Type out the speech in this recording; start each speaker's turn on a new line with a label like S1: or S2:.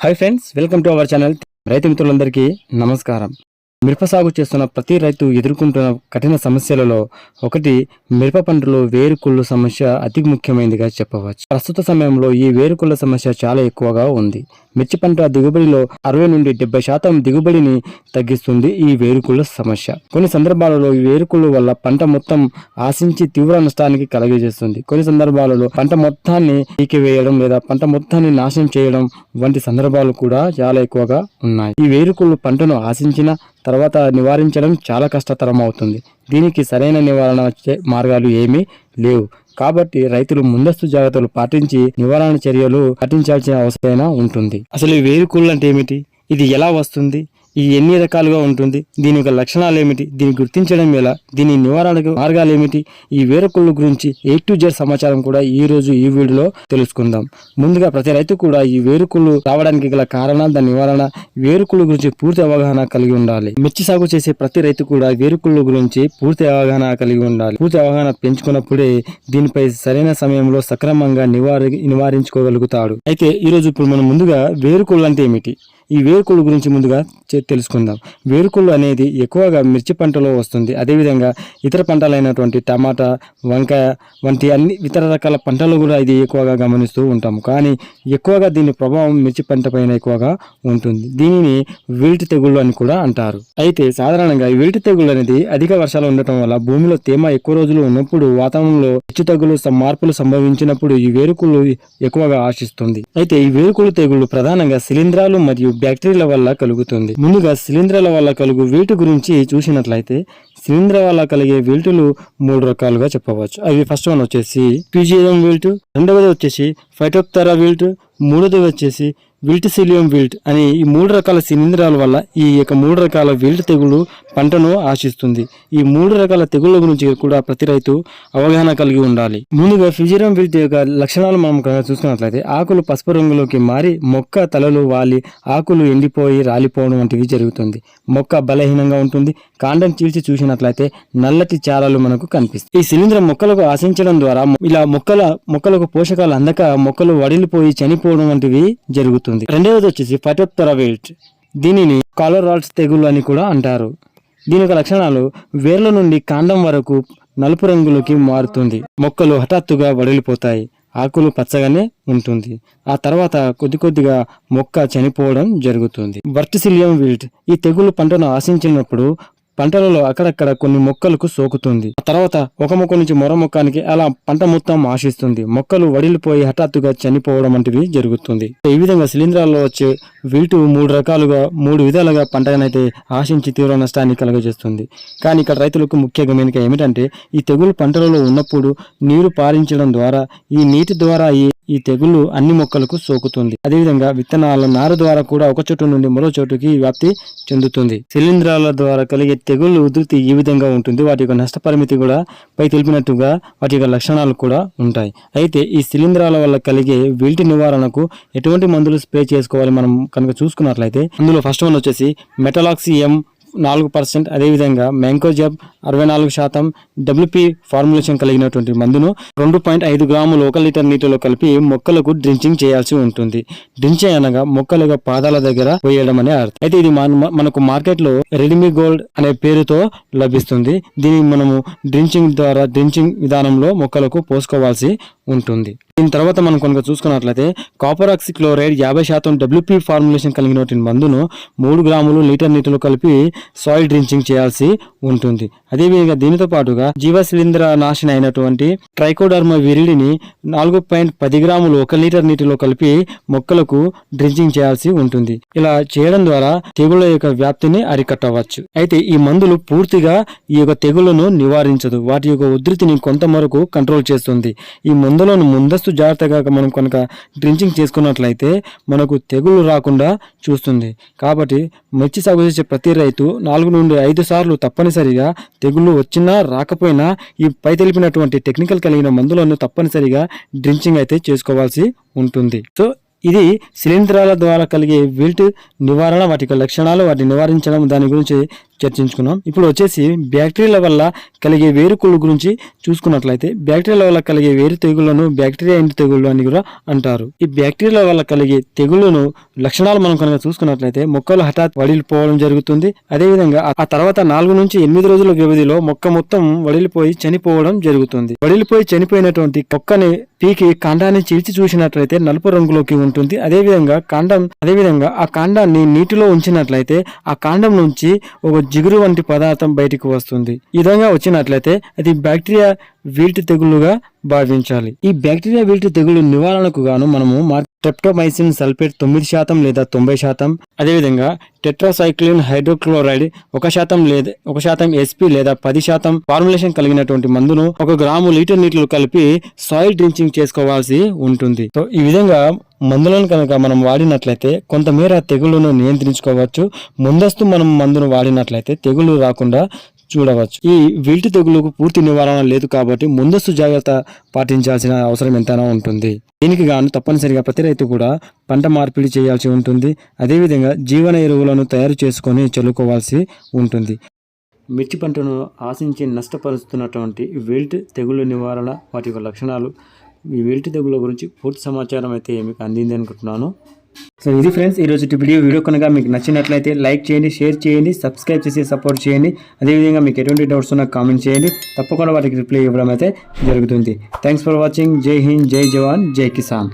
S1: Hi friends welcome to our channel రైతు మిత్రులందరికీ నమస్కారం. మిరప సాగు చేస్తున్న ప్రతి రైతు ఎదుర్కొంటున్న కఠిన సమస్యలలో ఒకటి మిరప పంటలో వేరుకుళ్ళు సమస్య అతి ముఖ్యమైనదిగా చెప్పవచ్చు. ప్రస్తుత సమయంలో ఈ వేరుకుళ్ళ సమస్య చాలా ఎక్కువగా ఉంది. మిర్చి పంట దిగుబడిలో అరవై నుండి డెబ్బై శాతం దిగుబడిని తగ్గిస్తుంది ఈ వేరుకుళ్ళ సమస్య. కొన్ని సందర్భాలలో ఈ వేరుకుళ్ళు వల్ల పంట మొత్తం ఆశించి తీవ్ర నష్టానికి కలగజేస్తుంది. కొన్ని సందర్భాలలో పంట మొత్తాన్ని పీకివేయడం లేదా పంట మొత్తాన్ని నాశనం చేయడం వంటి సందర్భాలు కూడా చాలా ఎక్కువగా ఉన్నాయి. ఈ వేరుకుళ్ళు పంటను ఆశించిన తర్వాత నివారించడం చాలా కష్టతరం అవుతుంది దీనికి సరైన నివారణ చే- మార్గాలు ఏమీ లేవు. కాబట్టి రైతులు ముందస్తు జాగ్రత్తలు పాటించి నివారణ చర్యలు పాటించాల్సిన అవసరమైన ఉంటుంది. అసలు ఈ వేరుకుళ్ళు అంటే ఏమిటి? ఇది ఎలా వస్తుంది? ఇది ఎన్ని రకాలుగా ఉంటుంది? దీని యొక్క లక్షణాలు ఏమిటి? దీన్ని గుర్తించడం ఎలా? దీని నివారణకు మార్గాలు ఏమిటి? ఈ వేరుకుళ్ళు గురించి ఏ టు జెడ్ సమాచారం కూడా ఈ రోజు ఈ వీడియోలో తెలుసుకుందాం. ముందుగా ప్రతి రైతు కూడా ఈ వేరుకుళ్ళు రావడానికి గల కారణాలు దాని నివారణ వేరుకుళ్ళు గురించి పూర్తి అవగాహన కలిగి ఉండాలి. మిర్చి సాగు చేసే ప్రతి రైతు కూడా వేరుకుళ్ళు గురించి పూర్తి అవగాహన కలిగి ఉండాలి. పూర్తి అవగాహన పెంచుకున్నప్పుడే దీనిపై సరైన సమయంలో సక్రమంగా నివారి నివారించుకోగలుగుతాడు. అయితే ఈ రోజు ఇప్పుడు మనం ముందుగా వేరుకుళ్ళు అంటే ఏమిటి? ఈ వేరుకుళ్ళు గురించి ముందుగా తెలుసుకుందాం. వేరుకుళ్ళు అనేది ఎక్కువగా మిర్చి పంటలో వస్తుంది. అదేవిధంగా ఇతర పంటలైనటువంటి టమాటా వంకాయ వంటి అన్ని ఇతర రకాల పంటలు కూడా ఇది ఎక్కువగా గమనిస్తూ ఉంటాము. కానీ ఎక్కువగా దీని ప్రభావం మిర్చి పంట పైన ఎక్కువగా ఉంటుంది. దీనిని విల్ట్ తెగుళ్ళు అని కూడా అంటారు. అయితే సాధారణంగా ఈ విల్ట్ తెగుళ్ళు అనేది అధిక వర్షాలు ఉండటం వల్ల భూమిలో తేమ ఎక్కువ రోజులు ఉన్నప్పుడు వాతావరణంలో హెచ్చు తగ్గులు మార్పులు సంభవించినప్పుడు ఈ వేరుకుళ్ళు ఎక్కువగా ఆశిస్తుంది. అయితే ఈ వేరుకుళ్ళు తెగుళ్ళు ప్రధానంగా శిలీంధ్రాలు మరియు బ్యాక్టీరియాల వల్ల కలుగుతుంది. ముందుగా శిలీంధ్రాల వల్ల కలుగు వీటి గురించి చూసినట్లయితే శిలీంధ్ర వల్ల కలిగే వీల్టులు మూడు రకాలుగా చెప్పవచ్చు. అవి ఫస్ట్ వన్ వచ్చేసి పీజియం వెల్టు రెండవది వచ్చేసి ఫైటోప్తరా వెల్టు మూడవది వచ్చేసి విల్టిసిలియం విల్ట్ అని ఈ మూడు రకాల శిలీంధ్రాల వల్ల ఈ యొక్క మూడు రకాల విల్ట్ తెగులు పంటను ఆశిస్తుంది. ఈ మూడు రకాల తెగుళ్ళ గురించి కూడా ప్రతి రైతు అవగాహన కలిగి ఉండాలి. ముందుగా ఫిజిరం విల్ట్ యొక్క లక్షణాలు మనం చూసుకున్నట్లయితే ఆకులు పసుపు రంగులోకి మారి మొక్క తలలు వాలి ఆకులు ఎండిపోయి రాలిపోవడం వంటివి జరుగుతుంది. మొక్క బలహీనంగా ఉంటుంది. కాండం చీల్చి చూసినట్లయితే నల్లటి చారలు మనకు కనిపిస్తాయి. ఈ శిలీంధ్రం మొక్కలకు ఆశించడం ద్వారా ఇలా మొక్కల మొక్కలకు పోషకాలు అందక మొక్కలు వడిలిపోయి చనిపోవడం వంటివి జరుగుతుంది. రెండవది వచ్చేసి ఫటోప్తరా వెయిట్ దీనిని కాలరాల్స్ తెగులు అని కూడా అంటారు. దీని యొక్క లక్షణాలు వేర్ల నుండి కాండం వరకు నలుపు రంగులోకి మారుతుంది. మొక్కలు హఠాత్తుగా వడిలిపోతాయి. ఆకులు పచ్చగానే ఉంటుంది. ఆ తర్వాత కొద్ది కొద్దిగా మొక్క చనిపోవడం జరుగుతుంది. Verticillium wilt. ఈ తెగులు పంటను ఆశించినప్పుడు పంటలలో అక్కడక్కడ కొన్ని మొక్కలకు సోకుతుంది. ఆ తర్వాత ఒక మొక్క నుంచి మరో మొక్కానికి అలా పంట మొత్తం ఆశిస్తుంది. మొక్కలు వడిలిపోయి హఠాత్తుగా చనిపోవడం వంటివి జరుగుతుంది. ఈ విధంగా శిలీంధ్రాల్లో వచ్చే వీటు మూడు రకాలుగా మూడు విధాలుగా పంటనైతే ఆశించి తీవ్ర నష్టాన్ని కలుగజేస్తుంది. కానీ ఇక్కడ రైతులకు ముఖ్య గమనిక ఏమిటంటే ఈ తెగులు పంటలలో ఉన్నప్పుడు నీరు పారించడం ద్వారా ఈ నీటి ద్వారా ఈ ఈ తెగులు అన్ని మొక్కలకు సోకుతుంది. అదేవిధంగా విత్తనాల నారు ద్వారా కూడా ఒక చోటు నుండి మరో చోటుకి వ్యాప్తి చెందుతుంది. శిలీంధ్రాల ద్వారా కలిగే తెగులు ఉధృతి ఈ విధంగా ఉంటుంది. వాటి యొక్క నష్టపరిమితి కూడా పై తెలిపినట్టుగా వాటి యొక్క లక్షణాలు కూడా ఉంటాయి. అయితే ఈ శిలీంధ్రాల వల్ల కలిగే వీటి నివారణకు ఎటువంటి మందులు స్ప్రే చేసుకోవాలి మనం కనుక చూసుకున్నట్లయితే అందులో ఫస్ట్ వన్ వచ్చేసి మెటలాక్సియం నాలుగు పర్సెంట్ అదేవిధంగా మ్యాంకోజాబ్ అరవై నాలుగు శాతం డబ్ల్యూపీ ఫార్ములేషన్ కలిగినటువంటి మందును రెండు పాయింట్ ఐదు గ్రాములు ఒక లీటర్ నీటిలో కలిపి మొక్కలకు డ్రించింగ్ చేయాల్సి ఉంటుంది. డ్రించింగ్ అనగా మొక్కలుగా పాదాల దగ్గర పోయడం అనే అర్థం. అయితే ఇది మన- మనకు మార్కెట్లో రెడీమీ గోల్డ్ అనే పేరుతో లభిస్తుంది. దీన్ని మనము డ్రించింగ్ ద్వారా డ్రించింగ్ విధానంలో మొక్కలకు పోసుకోవాల్సి ఉంటుంది. దీని తర్వాత మనం కనుక చూసుకున్నట్లయితే కాపర్ ఆక్సిక్లోరైడ్ యాభై శాతం డబ్ల్యూపీ ఫార్ములేషన్ కలిగినటువంటి మందును మూడు గ్రాములు లీటర్ నీటిలో కలిపి సాయిల్ డ్రించింగ్ చేయాల్సి ఉంటుంది. అదేవిధంగా దీనితో పాటుగా జీవ శిలీంద్ర నాశన అయినటువంటి ట్రైకోడర్మ విరిడిని నాలుగు పాయింట్ పది గ్రాములు ఒక లీటర్ నీటిలో కలిపి మొక్కలకు డ్రించింగ్ చేయాల్సి ఉంటుంది. ఇలా చేయడం ద్వారా తెగుళ్ళ యొక్క వ్యాప్తిని అరికట్టవచ్చు. అయితే ఈ మందులు పూర్తిగా ఈ యొక్క తెగుళ్ళను నివారించదు. వాటి యొక్క ఉధృతిని కొంతమరకు కంట్రోల్ చేస్తుంది. ఈ మందులను ముందస్తు జాగ్రత్తగా మనం కనుక డ్రించింగ్ చేసుకున్నట్లయితే మనకు తెగులు రాకుండా చూస్తుంది. కాబట్టి మిర్చి సాగు చేసే ప్రతి రైతు నాలుగు నుండి ఐదు సార్లు తప్పనిసరిగా తెగుళ్ళు వచ్చినా రాకపోయినా ఈ పై తెలిపినటువంటి టెక్నికల్ కలిగిన మందులను తప్పనిసరిగా డ్రించింగ్ అయితే చేసుకోవాల్సి ఉంటుంది. సో ఇది శిలీంధ్రాల ద్వారా కలిగే విల్ట్ నివారణ వాటి యొక్క లక్షణాలు వాటిని నివారించడం దాని గురించి చర్చించుకున్నాం. ఇప్పుడు వచ్చేసి బ్యాక్టీరియాల వల్ల కలిగే వేరు వేరుకుళ్ళు గురించి చూసుకున్నట్లయితే బ్యాక్టీరియాల వల్ల కలిగే వేరు తెగుళ్ళను బ్యాక్టీరియా ఎండ్ తెగుళ్ళు అని కూడా అంటారు. ఈ బ్యాక్టీరియాల వల్ల కలిగే తెగుళ్ళను లక్షణాలు మనం కనుక చూసుకున్నట్లయితే మొక్కలు హఠాత్ వడిలిపోవడం జరుగుతుంది. అదేవిధంగా ఆ తర్వాత నాలుగు నుంచి ఎనిమిది రోజుల వ్యవధిలో మొక్క మొత్తం వడిలిపోయి చనిపోవడం జరుగుతుంది. వడిలిపోయి చనిపోయినటువంటి మొక్కని పీకి కాండాన్ని చీల్చి చూసినట్లయితే నలుపు రంగులోకి ఉంటుంది. అదేవిధంగా కాండం అదేవిధంగా ఆ కాండాన్ని నీటిలో ఉంచినట్లయితే ఆ కాండం నుంచి ఒక జిగురు వంటి పదార్థం బయటికి వస్తుంది. ఈ విధంగా వచ్చినట్లయితే అది బ్యాక్టీరియా వీల్ట్ తెగులుగా భావించాలి. ఈ బ్యాక్టీరియా వీల్టి తెగులు నివారణకు గాను మనము టెప్టోమైసిన్ సల్ఫేట్ తొమ్మిది శాతం లేదా తొంభై శాతం అదేవిధంగా టెట్రాసైక్లిన్ హైడ్రోక్లోరైడ్ ఒక శాతం లేదా ఒక శాతం ఎస్పీ లేదా పది శాతం ఫార్ములేషన్ కలిగినటువంటి మందును ఒక గ్రాము లీటర్ నీటిలో కలిపి సాయిల్ డ్రించింగ్ చేసుకోవాల్సి ఉంటుంది. సో ఈ విధంగా మందులను కనుక మనం వాడినట్లయితే కొంతమేర తెగుళ్ళను నియంత్రించుకోవచ్చు. ముందస్తు మనం మందును వాడినట్లయితే తెగులు రాకుండా చూడవచ్చు. ఈ వీల్టి తెగులకు పూర్తి నివారణ లేదు కాబట్టి ముందస్తు జాగ్రత్త పాటించాల్సిన అవసరం ఎంతైనా ఉంటుంది. దీనికి గాను తప్పనిసరిగా ప్రతి రైతు కూడా పంట మార్పిడి చేయాల్సి ఉంటుంది. అదేవిధంగా జీవన ఎరువులను తయారు చేసుకొని చల్లుకోవాల్సి ఉంటుంది. మిర్చి పంటను ఆశించి నష్టపరుస్తున్నటువంటి వీల్ట్ తెగులు నివారణ వాటి యొక్క లక్షణాలు ఈ వీల్ట్ తెగుల గురించి పూర్తి సమాచారం అయితే మీకు అందింది అనుకుంటున్నాను. సో ఇది ఫ్రెండ్స్ ఈరోజు వీడియో వీడియో కనుక మీకు నచ్చినట్లయితే లైక్ చేయండి షేర్ చేయండి సబ్స్క్రైబ్ చేసి సపోర్ట్ చేయండి. అదేవిధంగా మీకు ఎటువంటి డౌట్స్ ఉన్నా కామెంట్ చేయండి. తప్పకుండా వాటికి రిప్లై ఇవ్వడం అయితే జరుగుతుంది. థ్యాంక్స్ ఫర్ వాచింగ్ జై హింద్ జై జవాన్ జై కిసాన్